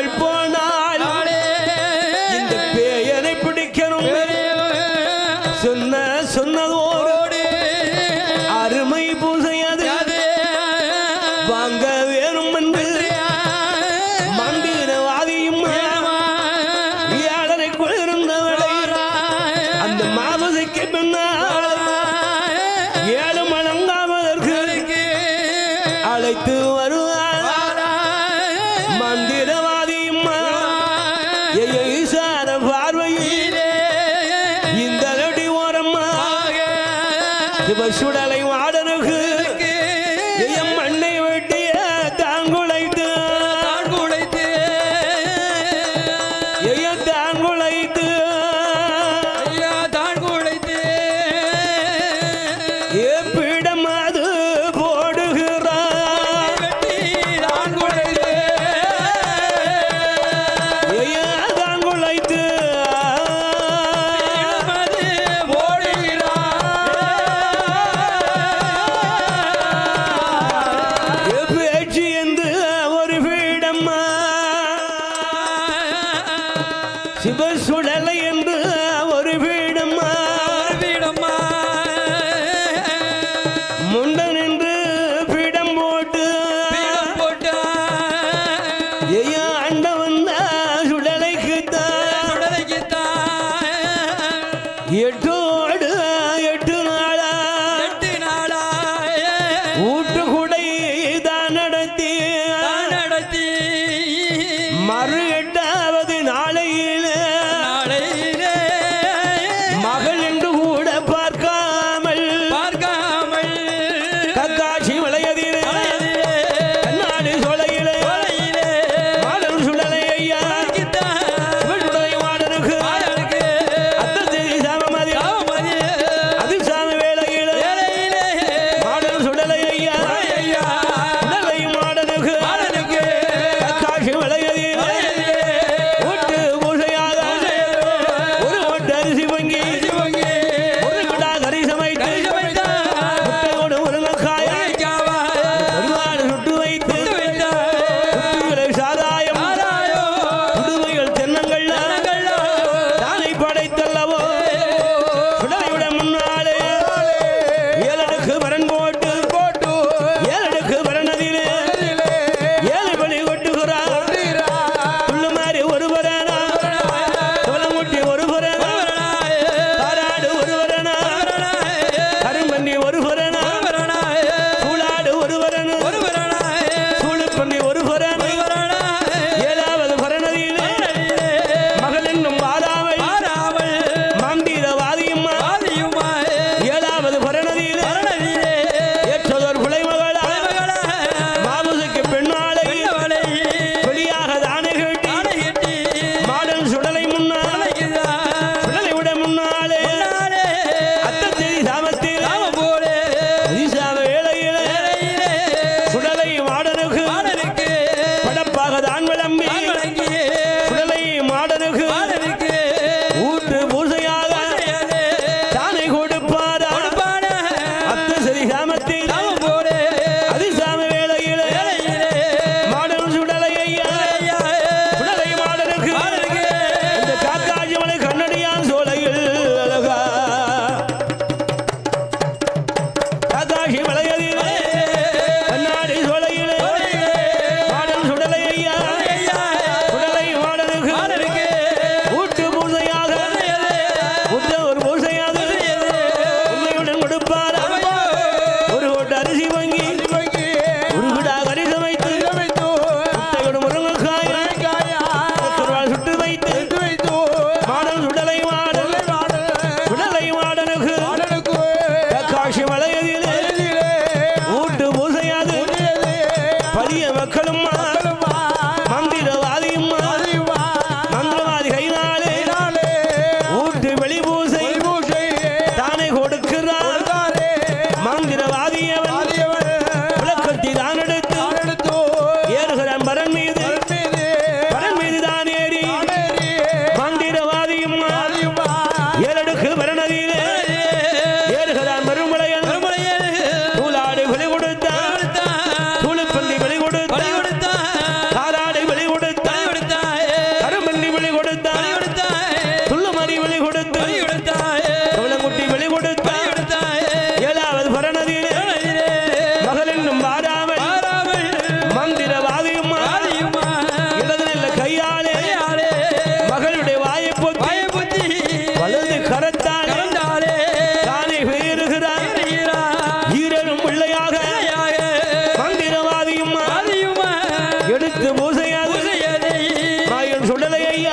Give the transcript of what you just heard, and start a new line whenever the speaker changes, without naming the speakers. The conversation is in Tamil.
காணாமல் போனால் இந்த பேயனை பிடிக்கணும். சொன்ன சொன்னதோடு அருமை பூசையாது வாங்க வேணும் என்று மந்திரவாதியும் வியாழனை கொண்டிருந்தவளை அந்த மாபசைக்கு பின்னால் இன்னும் வாராமல் மந்திரவாதியுமா? இடது நல்ல கையாளே. மகளுடைய வாயை பொத்தி. வலது கரத்தால் தானே வேறுகிறார் ஈரனும் பிள்ளையாக. மந்திரவாதியும்? எடுத்து பூசையாது. மாயம் சுடலை ஐயா.